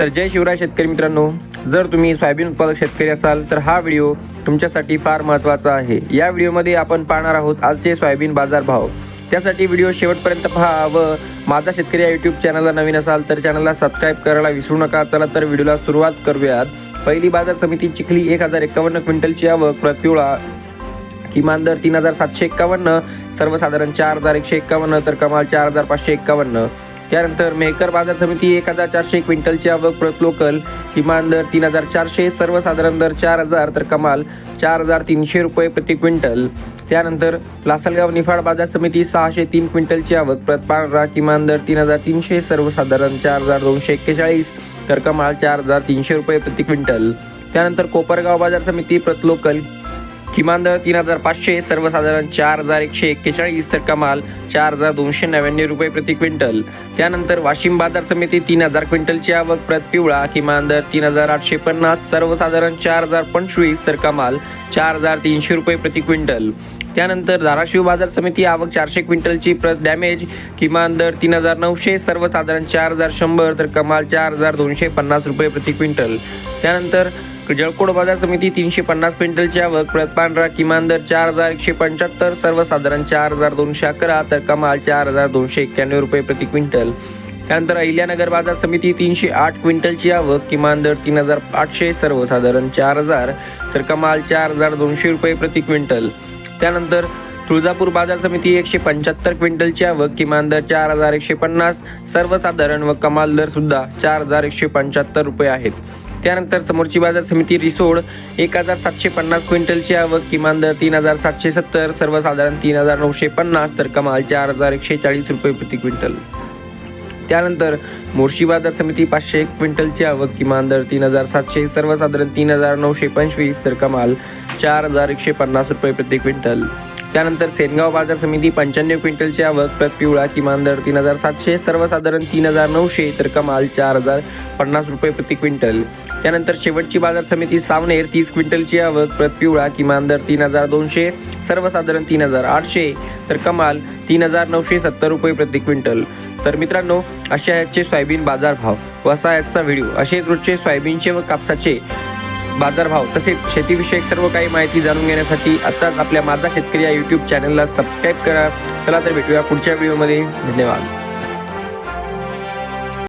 तर जय शिवराय शेतकरी मित्रांनो. जर तुम्ही सोयाबीन उत्पादक शेतकरी असाल तर हा व्हिडिओ तुमच्यासाठी फार महत्त्वाचा आहे. या व्हिडिओमध्ये आपण पाहणार आहोत आजचे सोयाबीन बाजार भाव त्यासाठी व्हिडिओ शेवटपर्यंत पहा व माझा शेतकरी या यूट्यूब चॅनलला नवीन असाल तर चॅनलला सबस्क्राईब करायला विसरू नका. चला तर व्हिडिओला सुरुवात करूयात. पहिली बाजार समिती चिखली एक हजार एकावन्न क्विंटलची आवक प्रतिवळा किमान दर तीन हजार सातशे एक्कावन्न सर्वसाधारण चार हजार एकशे एक्कावन्न तर कमाल चार हजार पाचशे एक्कावन्न त्यानंतर मेहकर बाजार समिती एक हजार चारशे क्विंटलची आवक प्रत लोकल किमान दर तीन हजार चारशे सर्वसाधारण दर चार हजार तर कमाल चार हजार तीनशे रुपये प्रति क्विंटल. त्यानंतर लासलगाव निफाड बाजार समिती सहाशे तीन क्विंटलची आवक प्रत पांढरा किमान दर तीन हजार तीनशे सर्वसाधारण चार हजार दोनशे एक्केचाळीस तर कमाल चार हजार तीनशे रुपये प्रति क्विंटल. त्यानंतर कोपरगाव बाजार समिती प्रत लोकल किमान दर तीन हजार पाचशे सर्वसाधारण चार हजार एकशे एक्केचाळीस तर कमाल चार हजार दोनशे नव्याण्णव रुपये प्रति क्विंटल. त्यानंतर वाशिम बाजार समिती तीन हजार क्विंटलची आवक प्रत पिवळा किमान दर तीन हजार आठशे पन्नास सर्वसाधारण चार हजार पंचवीस तर कमाल चार हजार तीनशे रुपये प्रति क्विंटल. त्यानंतर धाराशिव बाजार समिती आवक चारशे क्विंटलची प्रत डॅमेज किमान दर तीन हजार नऊशे सर्वसाधारण चार हजार शंभर तर कमाल चार हजार दोनशे पन्नास रुपये प्रति क्विंटल. त्यानंतर जळकोट बाजार समिती तीनशे पन्नास क्विंटलची आवक प्रत पांढरा किमान दर चार हजार एकशे पंच्याहत्तर सर्वसाधारण चार हजार दोनशे अकरा तर कमाल चार हजार दोनशे एक्क्याण्णव रुपये प्रति क्विंटल. त्यानंतर अहिल्यानगर बाजार समिती तीनशे आठ क्विंटलची आवक किमान दर तीन हजार आठशे सर्वसाधारण चार हजार तर कमाल चार हजार दोनशे रुपये प्रति क्विंटल. त्यानंतर तुळजापूर बाजार समिती एकशे पंच्याहत्तर क्विंटलची आवक किमान दर चार हजार एकशे पन्नास सर्वसाधारण व कमाल दर सुद्धा चार हजार एकशे पंच्याहत्तर रुपये आहेत. त्यानंतर समोरची बाजार समिती रिसोड एक हजार सातशे पन्नास क्विंटलची आवक किमान दर तीन हजार सातशे सत्तर सर्वसाधारण तीन हजार नऊशे पन्नास तर कमाल चार हजार एकशे चाळीस रुपये प्रति क्विंटल. त्यानंतर मोर्शी बाजार समिती पाचशे एक क्विंटलची आवक किमान दर तीन हजार सातशे सर्वसाधारण तीन हजार नऊशे पंचवीस तर कमाल चार हजार एकशे पन्नास रुपये प्रति क्विंटल. त्यानंतर सेनगाव बाजार समिती पंच्याण्णव क्विंटलची आवक प्रत पिवळा किमान दर तीन हजार सातशे सर्वसाधारण तीन हजार नऊशे तर कमाल चार हजार पन्नास रुपये प्रति क्विंटल. त्यानंतर शेवटची बाजार समिती सावनेर तीस क्विंटलची आवक प्रत पिवळा किमान दर तीन हजार दोनशे सर्वसाधारण तीन हजार आठशे तर कमाल तीन हजार नऊशे सत्तर रुपये प्रति क्विंटल. तर मित्रांनो अशा याचे सोयाबीन बाजार भाव वसा याचा व्हिडिओ. असे रोजचे सोयाबीनचे व कापसाचे बाजारभाव तसेच शेतीविषयक सर्व काही माहिती जाणून घेण्यासाठी आत्ताच आपल्या माझा शेतकरी या यूट्यूब चॅनलला सबस्क्राईब करा. चला तर भेटूया पुढच्या व्हिडिओमध्ये धन्यवाद.